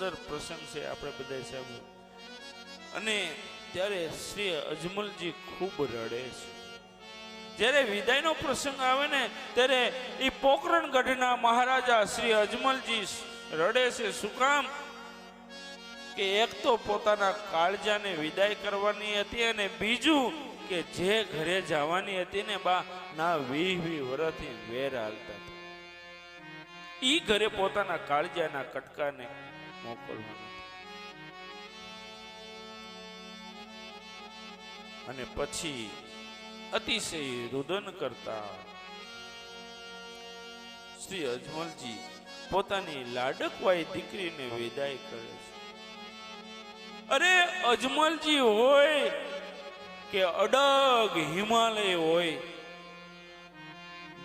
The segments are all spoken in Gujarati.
સુંદર પ્રસંગ છે આપણે બધા સાહેબ અને ત્યારે શ્રી અજમલજી ખૂબ રડે છે. જ્યારે વિદાયનો પ્રસંગ આવે ને, ત્યારે એ પોકરણગઢના મહારાજા શ્રી અજમલજી રડે છે. શું કામ? કે એક તો પોતાના કાળજાને વિદાય કરવાની હતી અને બીજું કે જે ઘરે જવાની હતી ને બા, ના વી વી વરથી વેર હાલતા ઈ ઘરે પોતાના કાળજાના કટકાને મોકલવાનું. અને પછી અતિશય રુદન કરતા શ્રી અજમલજી પોતાની લાડકવાઈ દીકરીને વિદાય કરે છે. અરે અજમલજી હોય કે અડગ હિમાલય હોય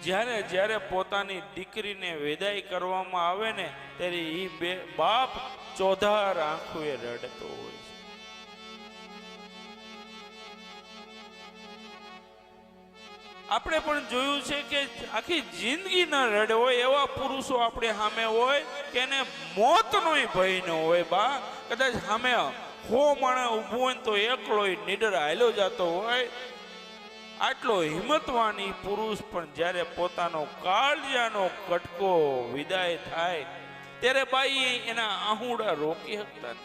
જ્યારે જ્યારે પોતાની દીકરીને વિદાય કરવામાં આવે ને, ત્યારે એ બે બાપ ચોધાર આંખુએ રડતો હોય છે. આપણે પણ જોયું છે કે આખી જિંદગી ના રડે હોય એવા પુરુષો આપણે સામે હોય કે એને મોતનો ભય ન હોય બા. કદાચ સામે હો માણસ ઊભું હોય તો એકલો નીડર હાલ્યો જતો હોય. આટલો હિંમતવાની પુરુષ પણ જ્યારે પોતાનો કાળજાનો કટકો વિદાય થાય, ત્યારે બાઈ એના આહુડા રોકી શકતા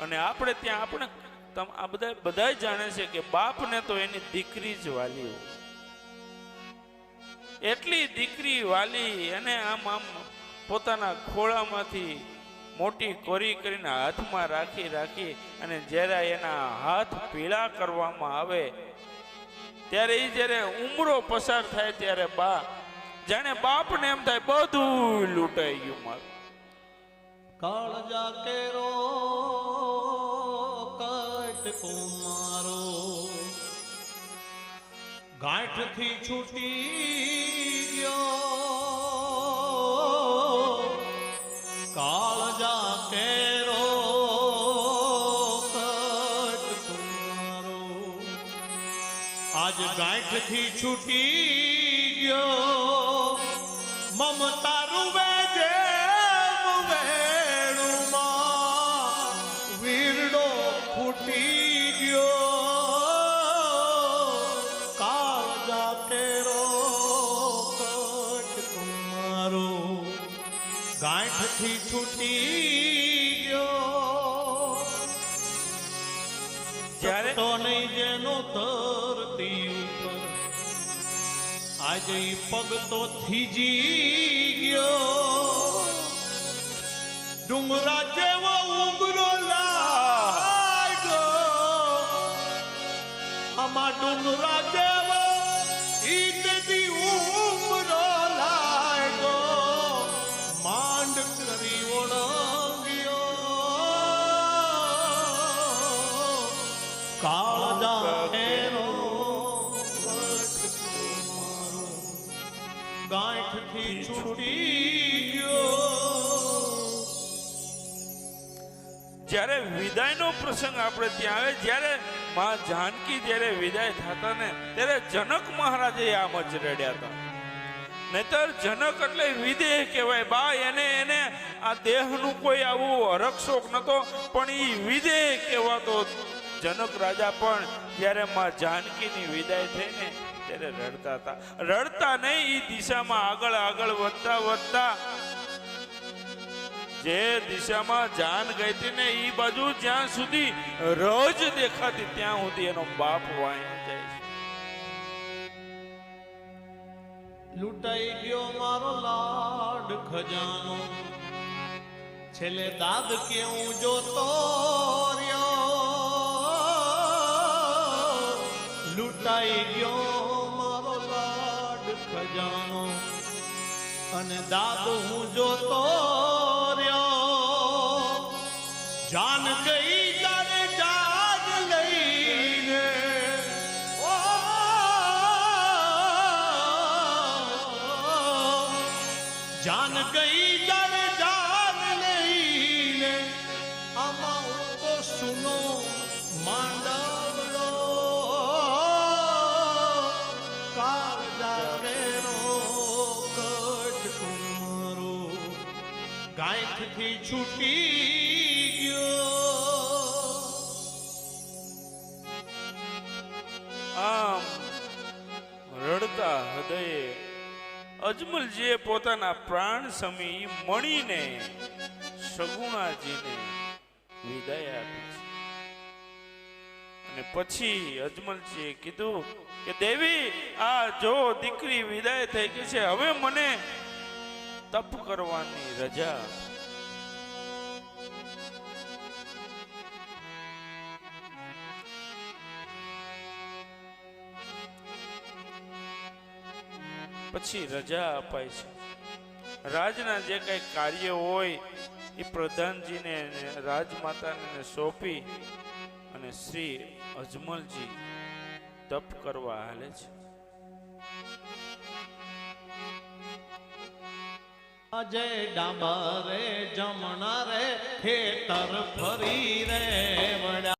અને આપણે ત્યાં આપણે આ બધા બધા જાણે છે કે બાપને તો એની દીકરી જ વાલી એટલી દીકરી વાલી એને આમ આમ પોતાના ખોળામાંથી મોટી કોરી કરીને હાથમાં રાખી રાખી અને જ્યારે એના હાથ પીળા કરવામાં આવે, ત્યારે એ જ્યારે ઉમરો પસાર થાય ત્યારે બા, જાણે બાપને એમ થાય બધું લૂંટાઈ ગયું મારું. કાળજા કેરો કટ કુમારો. ગાંઠથી છૂટી ગયો કાળજા કેરો આજ ગાંઠથી છૂટી ગયો મમતા ગાંઠથી છૂટી ગયો. જ્યારે તો નહીં જેનો ધરતી ઉપર. આજે પગ તો થીજી ગયો. ડુંગરા જેવો ઉંગરો લાગ્યો. આમાં ડુંગરા ગાંઠથી છૂટી ગયો. જ્યારે વિદાયનો પ્રસંગ આપણે ત્યાં આવે જ્યારે માં જાનકી જ્યારે વિદાય થતા ને ત્યારે જનક મહારાજે આમ જ રડ્યા હતા. નહીતર જનક એટલે વિદેહ કહેવાય. બા એને એને આ દેહનું કોઈ આવું હરકશોક નતો પણ એ વિદેહ કહેવાતો જનક રાજા પણ જ્યારે માં જાનકીની વિદાય થઈને ત્યારે રડતા હતા. રડતા નહીં એ દિશામાં આગળ આગળ વધતા વધતા જે દિશામાં જાન ગઈ હતી ને એ બાજુ જ્યાં સુધી રોજ દેખાતી ત્યાં સુધી એનો બાપ વાય જાય લૂંટાઈ ગયો મારો લાડ ખજાનો. છેલ્લે દાદ કેવું જોતો રહ્યો. લૂંટાઈ ગયો ખજાનો અને દાદો હું જોતો રહ્યો. જાન ગઈ જાને જાન લઈને. જાન ગઈ સાઈઠથી છૂટી ગયો. આમ રડતા હૃદયે અજમલજીએ પોતાના પ્રાણ સમી મણીને સગુણાજીને વિદાય આપી અને પછી અજમલજીએ કીધું કે, દેવી, આ જો દીકરી વિદાય થઈ ગઈ છે, હવે મને તપ કરવાની રજા પછી રજા અપાય છે. રાજના જે કંઈ કાર્ય હોય, એ પ્રધાનજીને રાજમાતાને સોંપી અને શ્રી અજમલજી તપ કરવા હાલે છે. અજય ડાબરે જમણા રે, ખેતર ફરી રે, વડા